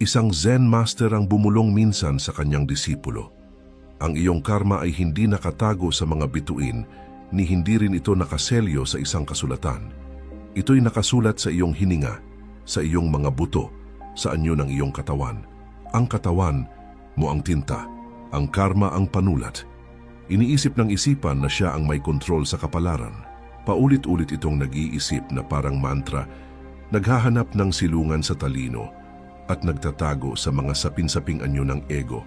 Isang Zen master ang bumulong minsan sa kanyang disipulo. Ang iyong karma ay hindi nakatago sa mga bituin, ni hindi rin ito nakaselyo sa isang kasulatan. Ito'y nakasulat sa iyong hininga, sa iyong mga buto, sa anyo ng iyong katawan. Ang katawan mo ang tinta, ang karma ang panulat. Iniisip ng isipan na siya ang may kontrol sa kapalaran. Paulit-ulit itong nag-iisip na parang mantra, naghahanap ng silungan sa talino at nagtatago sa mga sapin-saping anyo ng ego.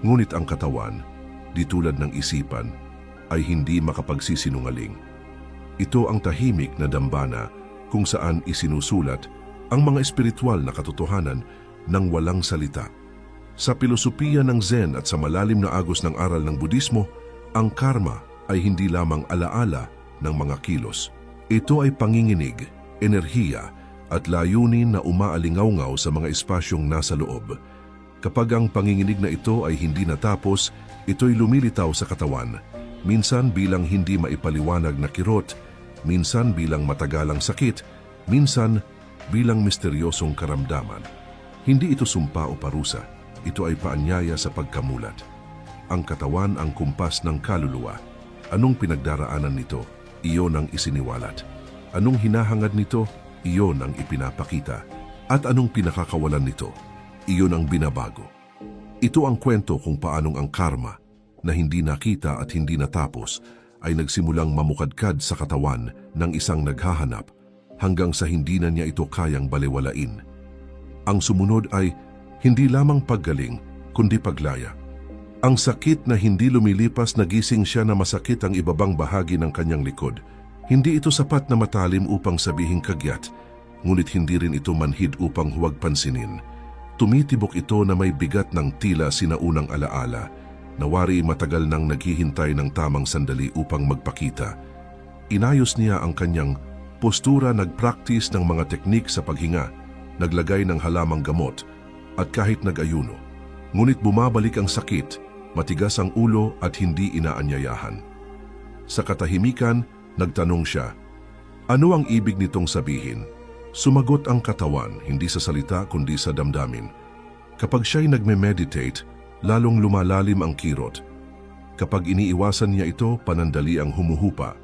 Ngunit ang katawan, di tulad ng isipan, ay hindi makapagsisinungaling. Ito ang tahimik na dambana kung saan isinusulat ang mga espiritual na katotohanan ng walang salita. Sa pilosopiya ng Zen at sa malalim na agos ng aral ng Budismo, ang karma ay hindi lamang alaala ng mga kilos. Ito ay panginginig, enerhiya, at layunin na umaalingaw sa mga espasyong nasa loob. Kapag ang panginginig na ito ay hindi natapos, ito'y lumilitaw sa katawan, minsan bilang hindi maipaliwanag na kirot, minsan bilang matagalang sakit, minsan bilang misteryosong karamdaman. Hindi ito sumpa o parusa, ito ay paanyaya sa pagkamulat. Ang katawan ang kumpas ng kaluluwa. Anong pinagdaraanan nito? Iyon ang isiniwalat. Anong hinahangad nito? Iyon ang ipinapakita. At anong pinakakawalan nito? Iyon ang binabago. Ito ang kwento kung paanong ang karma na hindi nakita at hindi natapos ay nagsimulang mamukadkad sa katawan ng isang naghahanap hanggang sa hindi na niya ito kayang baliwalain. Ang sumunod ay hindi lamang paggaling kundi paglaya. Ang sakit na hindi lumilipas nagising siya na masakit ang ibabang bahagi ng kanyang likod. Hindi ito sapat na matalim upang sabihing kagyat, ngunit hindi rin ito manhid upang huwag pansinin. Tumitibok ito na may bigat ng tila sinaunang alaala, nawari matagal nang naghihintay ng tamang sandali upang magpakita. Inayos niya ang kanyang postura nag-practice ng mga teknik sa paghinga, naglagay ng halamang gamot, at kahit nag-ayuno. Ngunit bumabalik ang sakit, matigas ang ulo at hindi inaanyayahan. Sa katahimikan, nagtanong siya, Ano ang ibig nitong sabihin? Sumagot ang katawan, hindi sa salita kundi sa damdamin. Kapag siya'y nagme-meditate, lalong lumalalim ang kirot. Kapag iniiwasan niya ito, panandali ang humuhupa.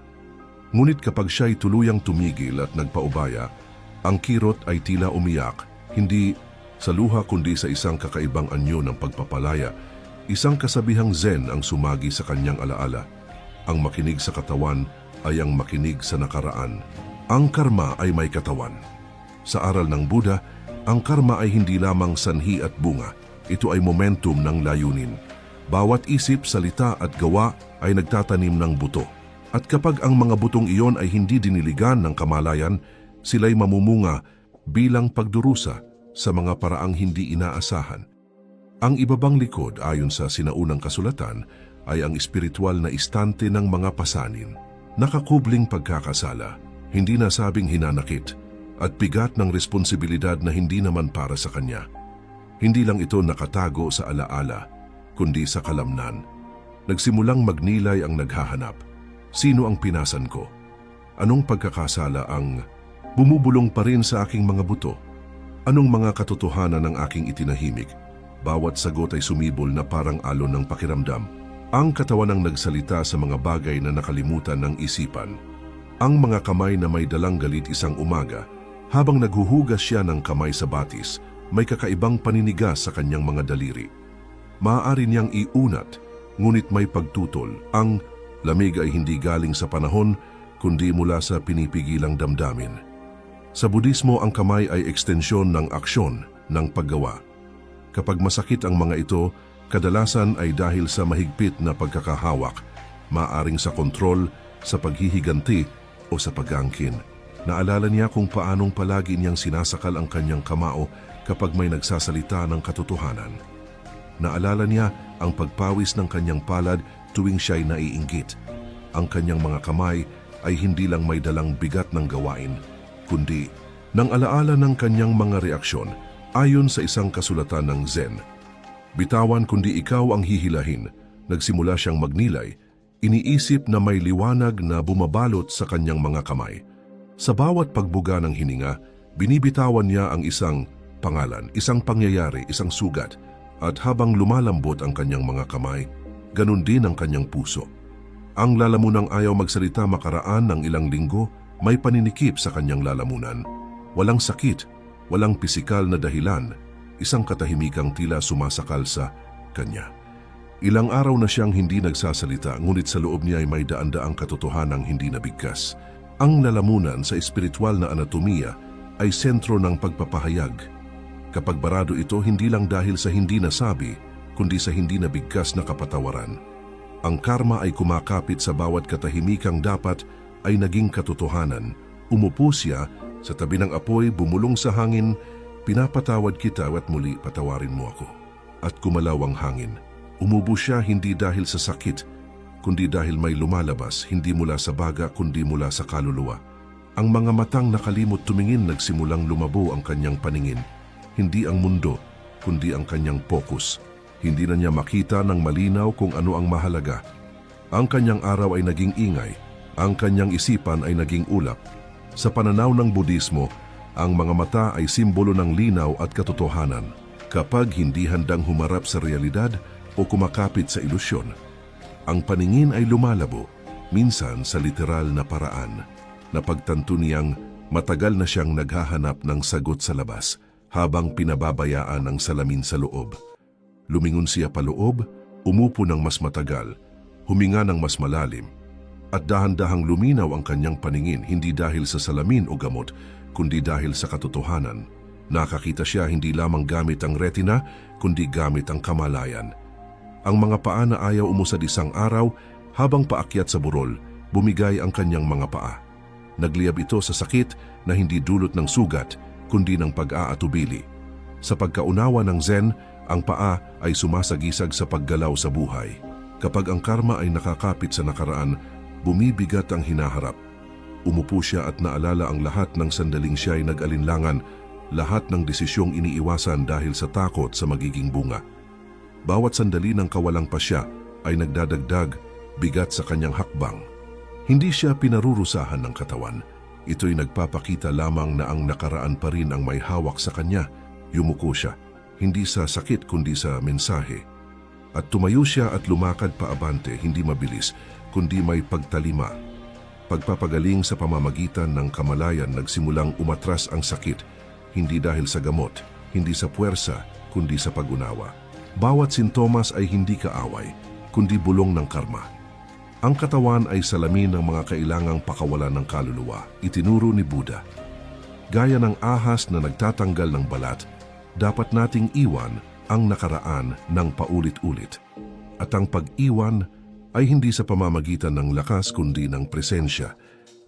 Ngunit kapag siya'y tuluyang tumigil at nagpaubaya, ang kirot ay tila umiyak, hindi sa luha kundi sa isang kakaibang anyo ng pagpapalaya. Isang kasabihang zen ang sumagi sa kanyang alaala. Ang makinig sa katawan ay ang makinig sa nakaraan. Ang karma ay may katawan. Sa aral ng Buddha, ang karma ay hindi lamang sanhi at bunga. Ito ay momentum ng layunin. Bawat isip, salita at gawa ay nagtatanim ng buto. At kapag ang mga butong iyon ay hindi diniligan ng kamalayan, sila'y mamumunga bilang pagdurusa sa mga paraang hindi inaasahan. Ang ibabang likod ayon sa sinaunang kasulatan ay ang espiritual na istante ng mga pasanin. Nakakubling pagkakasala, hindi nasabing hinanakit, at bigat ng responsibilidad na hindi naman para sa kanya. Hindi lang ito nakatago sa alaala, kundi sa kalamnan. Nagsimulang magnilay ang naghahanap. Sino ang pinasan ko? Anong pagkakasala ang bumubulong pa rin sa aking mga buto? Anong mga katotohanan ang aking itinahimik? Bawat sagot ay sumibol na parang alon ng pakiramdam. Ang katawan ang nagsalita sa mga bagay na nakalimutan ng isipan. Ang mga kamay na may dalang galit isang umaga, habang naghuhugas siya ng kamay sa batis, may kakaibang paninigas sa kanyang mga daliri. Maaari niyang iunat, ngunit may pagtutol. Ang lamig ay hindi galing sa panahon, kundi mula sa pinipigilang damdamin. Sa Budismo, ang kamay ay ekstensyon ng aksyon, ng paggawa. Kapag masakit ang mga ito, kadalasan ay dahil sa mahigpit na pagkakahawak, maaring sa kontrol, sa paghihiganti o sa pagangkin. Naalala niya kung paanong palagi niyang sinasakal ang kanyang kamao kapag may nagsasalita ng katotohanan. Naalala niya ang pagpawis ng kanyang palad tuwing siya'y naiinggit. Ang kanyang mga kamay ay hindi lang may dalang bigat ng gawain, kundi nang alaala ng kanyang mga reaksyon ayon sa isang kasulatan ng Zen. Bitawan kundi ikaw ang hihilahin, nagsimula siyang magnilay, iniisip na may liwanag na bumabalot sa kanyang mga kamay. Sa bawat pagbuga ng hininga, binibitawan niya ang isang pangalan, isang pangyayari, isang sugat, at habang lumalambot ang kanyang mga kamay, ganun din ang kanyang puso. Ang lalamunang ayaw magsalita makaraan ng ilang linggo, may paninikip sa kanyang lalamunan. Walang sakit, walang pisikal na dahilan, isang katahimikang tila sumasakal sa kanya. Ilang araw na siyang hindi nagsasalita, ngunit sa loob niya ay may daan-daang katotohanang hindi nabigkas. Ang lalamunan sa espiritual na anatomiya ay sentro ng pagpapahayag. Kapag barado ito, hindi lang dahil sa hindi nasabi, kundi sa hindi nabigkas na kapatawaran. Ang karma ay kumakapit sa bawat katahimikang dapat ay naging katotohanan. Umupo siya sa tabi ng apoy, bumulong sa hangin, pinapatawad kita at muli patawarin mo ako. At kumalaw ang hangin. Umubo siya hindi dahil sa sakit, kundi dahil may lumalabas hindi mula sa baga kundi mula sa kaluluwa. Ang mga matang nakalimot tumingin nagsimulang lumabo ang kanyang paningin. Hindi ang mundo, kundi ang kanyang focus. Hindi na niya makita ng malinaw kung ano ang mahalaga. Ang kanyang araw ay naging ingay, ang kanyang isipan ay naging ulap. Sa pananaw ng Budismo, ang mga mata ay simbolo ng linaw at katotohanan. Kapag hindi handang humarap sa realidad o kumakapit sa ilusyon, ang paningin ay lumalabo, minsan sa literal na paraan. Napagtanto niyang matagal na siyang naghahanap ng sagot sa labas habang pinababayaan ang salamin sa loob. Lumingon siya paloob, umupo ng mas matagal, huminga ng mas malalim, at dahan-dahang luminaw ang kanyang paningin hindi dahil sa salamin o gamot, kundi dahil sa katotohanan. Nakakita siya hindi lamang gamit ang retina, kundi gamit ang kamalayan. Ang mga paa na ayaw umusad isang araw, habang paakyat sa burol, bumigay ang kanyang mga paa. Nagliyab ito sa sakit na hindi dulot ng sugat, kundi ng pag-aatubili. Sa pagkaunawa ng Zen, ang paa ay sumasagisag sa paggalaw sa buhay. Kapag ang karma ay nakakapit sa nakaraan, bumibigat ang hinaharap. Umupo siya at naalala ang lahat ng sandaling siya ay nag-alinlangan, lahat ng desisyong iniiwasan dahil sa takot sa magiging bunga. Bawat sandali ng kawalang pasya ay nagdadagdag bigat sa kanyang hakbang. Hindi siya pinarurusahan ng katawan. Ito'y nagpapakita lamang na ang nakaraan pa rin ang may hawak sa kanya. Yumuko siya, hindi sa sakit kundi sa mensahe. At tumayo siya at lumakad paabante, hindi mabilis, kundi may pagtalima. Pagpapagaling sa pamamagitan ng kamalayan nagsimulang umatras ang sakit, hindi dahil sa gamot, hindi sa puwersa, kundi sa pag-unawa. Bawat sintomas ay hindi kaaway, kundi bulong ng karma. Ang katawan ay salamin ng mga kailangang pakawalan ng kaluluwa, itinuro ni Buddha. Gaya ng ahas na nagtatanggal ng balat, dapat nating iwan ang nakaraan ng paulit-ulit. At ang pag-iwan ay hindi sa pamamagitan ng lakas kundi ng presensya.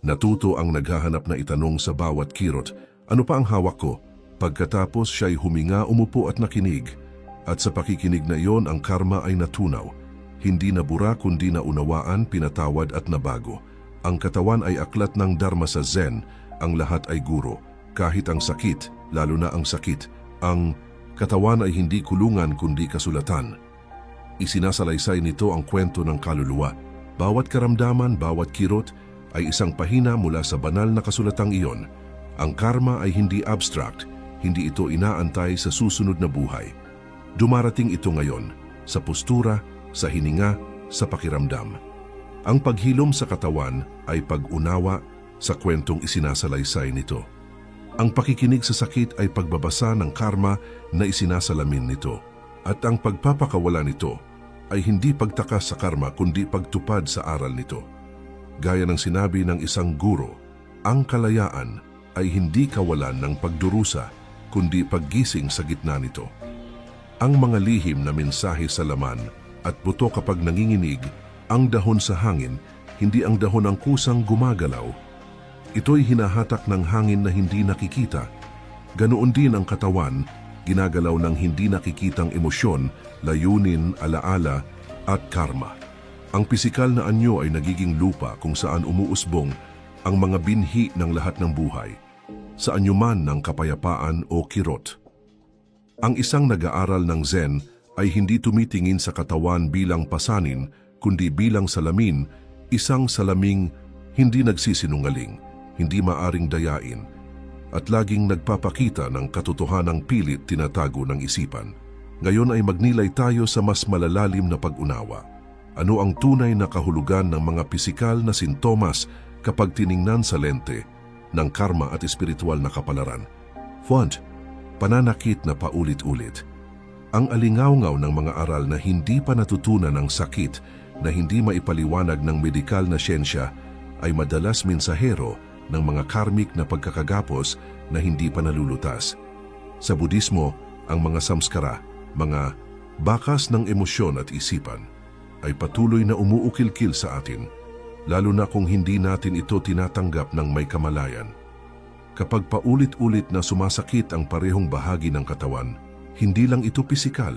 Natuto ang naghahanap na itanong sa bawat kirot, ano pa ang hawak ko? Pagkatapos siya'y huminga, umupo at nakinig. At sa pakikinig na iyon, ang karma ay natunaw. Hindi nabura kundi naunawaan, pinatawad at nabago. Ang katawan ay aklat ng dharma sa Zen, ang lahat ay guro. Kahit ang sakit, lalo na ang sakit, ang katawan ay hindi kulungan kundi kasulatan. Isinasalaysay nito ang kwento ng kaluluwa. Bawat karamdaman, bawat kirot ay isang pahina mula sa banal na kasulatang iyon. Ang karma ay hindi abstract, hindi ito inaantay sa susunod na buhay. Dumarating ito ngayon, sa postura, sa hininga, sa pakiramdam. Ang paghilom sa katawan ay pag-unawa sa kwentong isinasalaysay nito. Ang pakikinig sa sakit ay pagbabasa ng karma na isinasalamin nito. At ang pagpapakawala nito ay hindi pagtakas sa karma kundi pagtupad sa aral nito. Gaya ng sinabi ng isang guro, ang kalayaan ay hindi kawalan ng pagdurusa kundi paggising sa gitna nito. Ang mga lihim na mensahe sa laman at buto kapag nanginginig, ang dahon sa hangin, hindi ang dahon ng kusang gumagalaw. Ito'y hinahatak ng hangin na hindi nakikita. Ganoon din ang katawan ginagalaw ng hindi nakikitang emosyon, layunin, alaala at karma. Ang pisikal na anyo ay nagiging lupa kung saan umuusbong ang mga binhi ng lahat ng buhay, sa anyuman ng kapayapaan o kirot. Ang isang nag-aaral ng Zen ay hindi tumitingin sa katawan bilang pasanin, kundi bilang salamin, isang salaming hindi nagsisinungaling, hindi maaring dayain, at laging nagpapakita ng katotohanang pilit tinatago ng isipan. Ngayon ay magnilay tayo sa mas malalalim na pag-unawa. Ano ang tunay na kahulugan ng mga pisikal na sintomas kapag tiningnan sa lente ng karma at espiritual na kapalaran? Font, pananakit na paulit-ulit. Ang alingawngaw ng mga aral na hindi pa natutunan ng sakit na hindi maipaliwanag ng medikal na siyensya ay madalas mensahero ng mga karmik na pagkakagapos na hindi pa nalulutas. Sa Budismo, ang mga samskara, mga bakas ng emosyon at isipan, ay patuloy na umuukil-kil sa atin, lalo na kung hindi natin ito tinatanggap ng may kamalayan. Kapag paulit-ulit na sumasakit ang parehong bahagi ng katawan, hindi lang ito pisikal,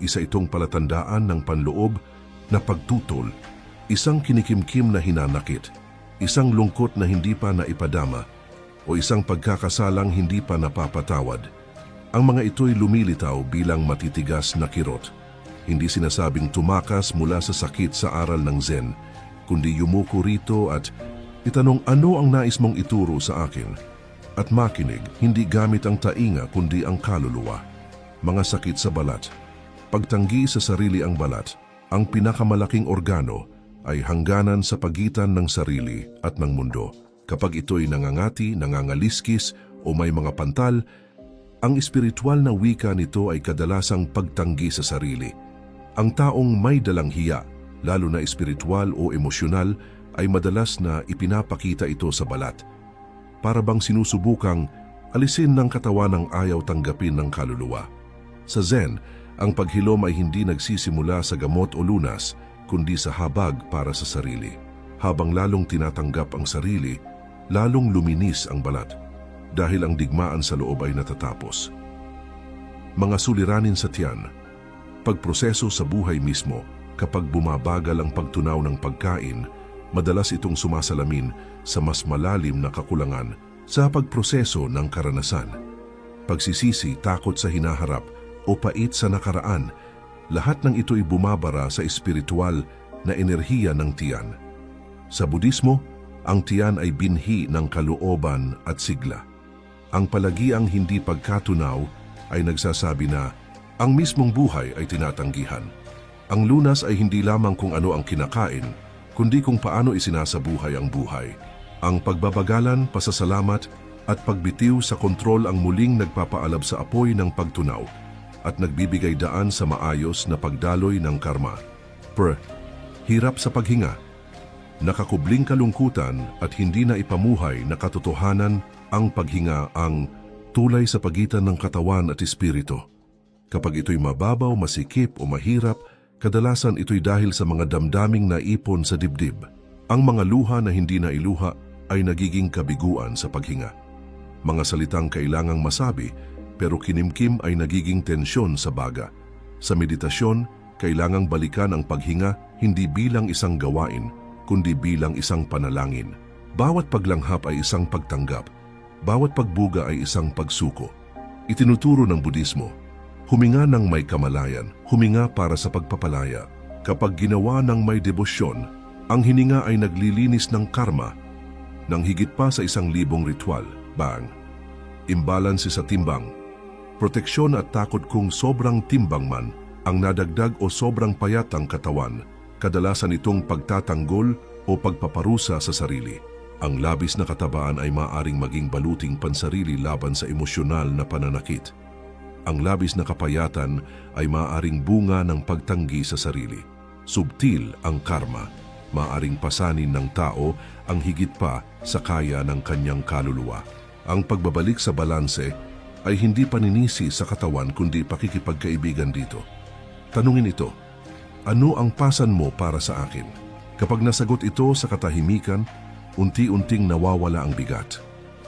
isa itong palatandaan ng panloob na pagtutol, isang kinikimkim na hinanakit, isang lungkot na hindi pa naipadama, o isang pagkakasalang hindi pa napapatawad. Ang mga ito'y lumilitaw bilang matitigas na kirot. Hindi sinasabing tumakas mula sa sakit sa aral ng Zen, kundi yumuko rito at itanong ano ang nais mong ituro sa akin. At makinig, hindi gamit ang tainga kundi ang kaluluwa. Mga sakit sa balat. Pagtanggi sa sarili ang balat, ang pinakamalaking organo ay hangganan sa pagitan ng sarili at ng mundo. Kapag ito'y nangangati, nangangaliskis o may mga pantal, ang espiritual na wika nito ay kadalasang pagtanggi sa sarili. Ang taong may dalang hiya, lalo na espiritual o emosyonal, ay madalas na ipinapakita ito sa balat. Para bang sinusubukang alisin ng katawan ng ayaw tanggapin ng kaluluwa. Sa Zen, ang paghilom ay hindi nagsisimula sa gamot o lunas, kundi sa habag para sa sarili. Habang lalong tinatanggap ang sarili, lalong luminis ang balat dahil ang digmaan sa loob ay natatapos. Mga suliranin sa tiyan, pagproseso sa buhay mismo kapag bumabagal ang pagtunaw ng pagkain, madalas itong sumasalamin sa mas malalim na kakulangan sa pagproseso ng karanasan. Pagsisisi, takot sa hinaharap o pait sa nakaraan, lahat ng ito'y bumabara sa espiritual na enerhiya ng tiyan. Sa Budismo, ang tiyan ay binhi ng kalooban at sigla. Ang palagiang hindi pagkatunaw ay nagsasabi na ang mismong buhay ay tinatanggihan. Ang lunas ay hindi lamang kung ano ang kinakain, kundi kung paano isinasabuhay ang buhay. Ang pagbabagalan, pasasalamat at pagbitiw sa kontrol ang muling nagpapaalab sa apoy ng pagtunaw at nagbibigay daan sa maayos na pagdaloy ng karma. Per, hirap sa paghinga, nakakubling kalungkutan at hindi na ipamuhay na katotohanan ang paghinga ang tulay sa pagitan ng katawan at espiritu. Kapag ito'y mababaw, masikip o mahirap, kadalasan ito'y dahil sa mga damdaming naipon sa dibdib. Ang mga luha na hindi na iluha ay nagiging kabiguan sa paghinga. Mga salitang kailangang masabi pero kinimkim ay nagiging tensyon sa baga. Sa meditasyon, kailangang balikan ang paghinga hindi bilang isang gawain, kundi bilang isang panalangin. Bawat paglanghap ay isang pagtanggap, bawat pagbuga ay isang pagsuko. Itinuturo ng Budismo, huminga ng may kamalayan, huminga para sa pagpapalaya. Kapag ginawa ng may debosyon, ang hininga ay naglilinis ng karma ng higit pa sa isang libong ritual, bang. Imbalance sa timbang, proteksyon at takot kung sobrang timbang man ang nadagdag o sobrang payat ang katawan, kadalasan itong pagtatanggol o pagpaparusa sa sarili. Ang labis na katabaan ay maaring maging baluting pansarili laban sa emosyonal na pananakit. Ang labis na kapayatan ay maaaring bunga ng pagtanggi sa sarili. Subtil ang karma, maaring pasanin ng tao ang higit pa sa kaya ng kanyang kaluluwa. Ang pagbabalik sa balanse ay hindi paninisi sa katawan kundi pakikipagkaibigan dito. Tanungin ito, ano ang pasan mo para sa akin? Kapag nasagot ito sa katahimikan, unti-unting nawawala ang bigat.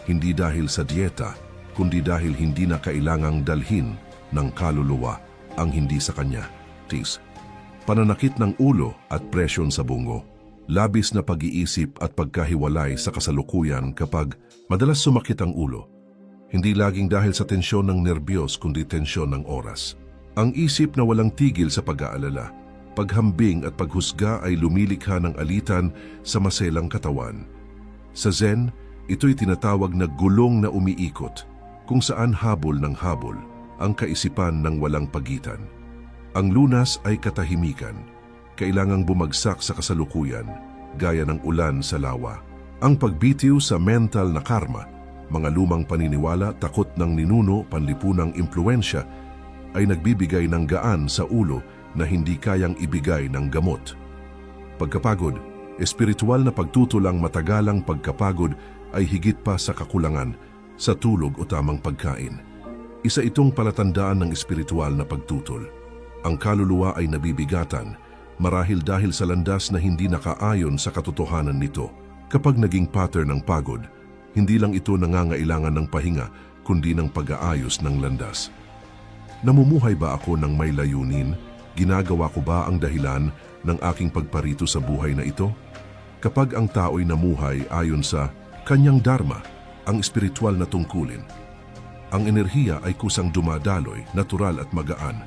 Hindi dahil sa dieta, kundi dahil hindi na kailangang dalhin ng kaluluwa ang hindi sa kanya. Tis, pananakit ng ulo at presyon sa bungo. Labis na pag-iisip at pagkahiwalay sa kasalukuyan kapag madalas sumakit ang ulo. Hindi laging dahil sa tensyon ng nerbiyos kundi tensyon ng oras. Ang isip na walang tigil sa pag-aalala, paghambing at paghusga ay lumilikha ng alitan sa maselang katawan. Sa Zen, Ito'y tinatawag na gulong na umiikot, kung saan habol ng habol ang kaisipan ng walang pagitan. Ang lunas ay katahimikan, kailangang bumagsak sa kasalukuyan, gaya ng ulan sa lawa. Ang pagbitiw sa mental na karma, mga lumang paniniwala, takot ng ninuno, panlipunang impluensya, ay nagbibigay ng gaan sa ulo na hindi kayang ibigay ng gamot. Pagkapagod, espiritual na pagtutulang matagalang pagkapagod ay higit pa sa kakulangan sa tulog o tamang pagkain. Isa itong palatandaan ng espiritual na pagtutol. Ang kaluluwa ay nabibigatan marahil dahil sa landas na hindi nakaayon sa katotohanan nito. Kapag naging pattern ng pagod, hindi lang ito nangangailangan ng pahinga kundi ng pag-aayos ng landas. Namumuhay ba ako ng may layunin? Ginagawa ko ba ang dahilan ng aking pagparito sa buhay na ito? Kapag ang tao'y namuhay ayon sa kanyang dharma, ang espiritual na tungkulin, ang enerhiya ay kusang dumadaloy, natural at magaan.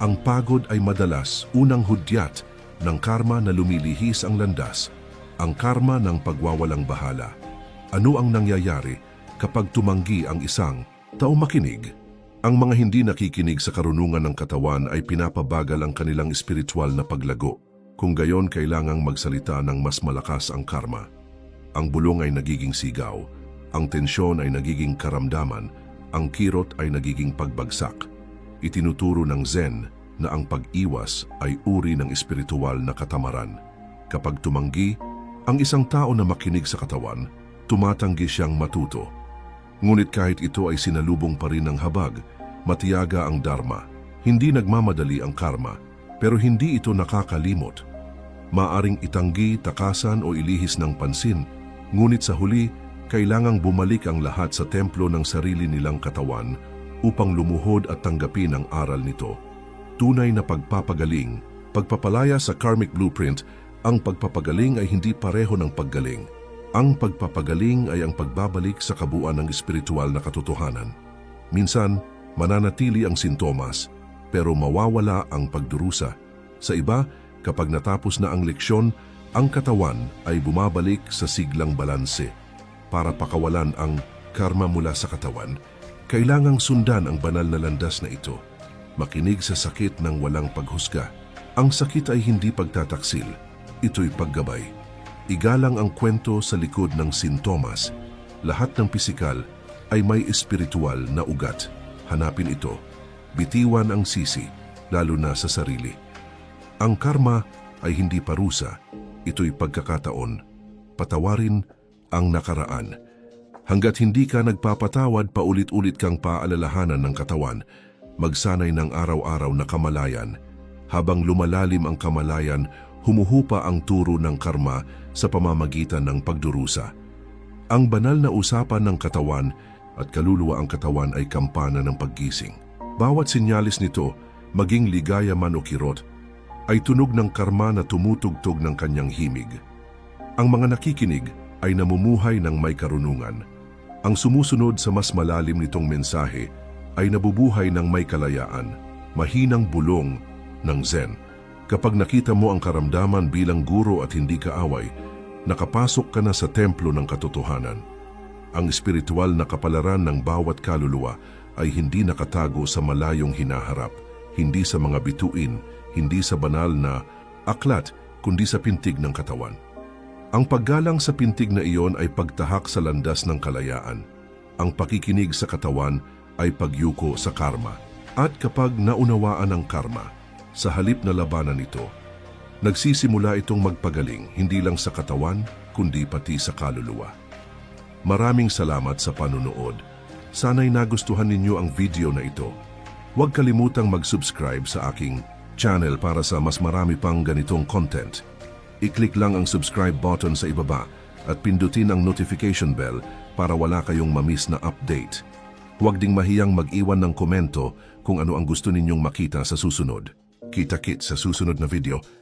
Ang pagod ay madalas unang hudyat ng karma na lumilihis ang landas, ang karma ng pagwawalang bahala. Ano ang nangyayari kapag tumanggi ang isang tao makinig? Ang mga hindi nakikinig sa karunungan ng katawan ay pinapabagal ang kanilang espiritual na paglago. Kung gayon, kailangang magsalita ng mas malakas ang karma. Ang bulong ay nagiging sigaw, ang tensyon ay nagiging karamdaman, ang kirot ay nagiging pagbagsak. Itinuturo ng Zen na ang pag-iwas ay uri ng espiritual na katamaran. Kapag tumanggi, ang isang tao na makinig sa katawan, tumatanggi siyang matuto. Ngunit kahit ito ay sinalubong pa rin ng habag, matiyaga ang dharma. Hindi nagmamadali ang karma, pero hindi ito nakakalimot. Maaring itanggi, takasan o ilihis ng pansin, ngunit sa huli, kailangang bumalik ang lahat sa templo ng sarili nilang katawan upang lumuhod at tanggapin ang aral nito. Tunay na pagpapagaling, pagpapalaya sa karmic blueprint, ang pagpapagaling ay hindi pareho ng paggaling. Ang pagpapagaling ay ang pagbabalik sa kabuuan ng espiritual na katotohanan. Minsan, mananatili ang sintomas, pero mawawala ang pagdurusa. Sa iba, kapag natapos na ang leksyon, ang katawan ay bumabalik sa siglang balanse. Para pakawalan ang karma mula sa katawan, kailangang sundan ang banal na landas na ito. Makinig sa sakit ng walang paghusga. Ang sakit ay hindi pagtataksil, ito'y paggabay. Igalang ang kwento sa likod ng sintomas. Lahat ng pisikal ay may espiritual na ugat. Hanapin ito. Bitiwan ang sisi, lalo na sa sarili. Ang karma ay hindi parusa. Ito'y pagkakataon. Patawarin ang nakaraan. Hanggat hindi ka nagpapatawad, paulit-ulit kang paalalahanan ng katawan, magsanay ng araw-araw na kamalayan. Habang lumalalim ang kamalayan, humuhupa ang turo ng karma sa pamamagitan ng pagdurusa. Ang banal na usapan ng katawan at kaluluwa ang katawan ay kampana ng paggising. Bawat sinyalis nito, maging ligaya man o kirot, ay tunog ng karma na tumutugtog ng kanyang himig. Ang mga nakikinig ay namumuhay ng may karunungan. Ang sumusunod sa mas malalim nitong mensahe ay nabubuhay ng may kalayaan, mahinang bulong ng Zen. Kapag nakita mo ang karamdaman bilang guro at hindi kaaway, nakapasok ka na sa templo ng katotohanan. Ang espiritual na kapalaran ng bawat kaluluwa ay hindi nakatago sa malayong hinaharap, hindi sa mga bituin, hindi sa banal na aklat, kundi sa pintig ng katawan. Ang paggalang sa pintig na iyon ay pagtahak sa landas ng kalayaan. Ang pakikinig sa katawan ay pagyuko sa karma. At kapag naunawaan ang karma, sa halip na labanan ito, nagsisimula itong magpagaling hindi lang sa katawan, kundi pati sa kaluluwa. Maraming salamat sa panunood. Sana'y nagustuhan ninyo ang video na ito. Huwag kalimutang mag-subscribe sa aking channel para sa mas marami pang ganitong content. I-click lang ang subscribe button sa ibaba at pindutin ang notification bell para wala kayong mamiss na update. Huwag ding mahiyang mag-iwan ng komento kung ano ang gusto ninyong makita sa susunod. Kita-kit sa susunod na video.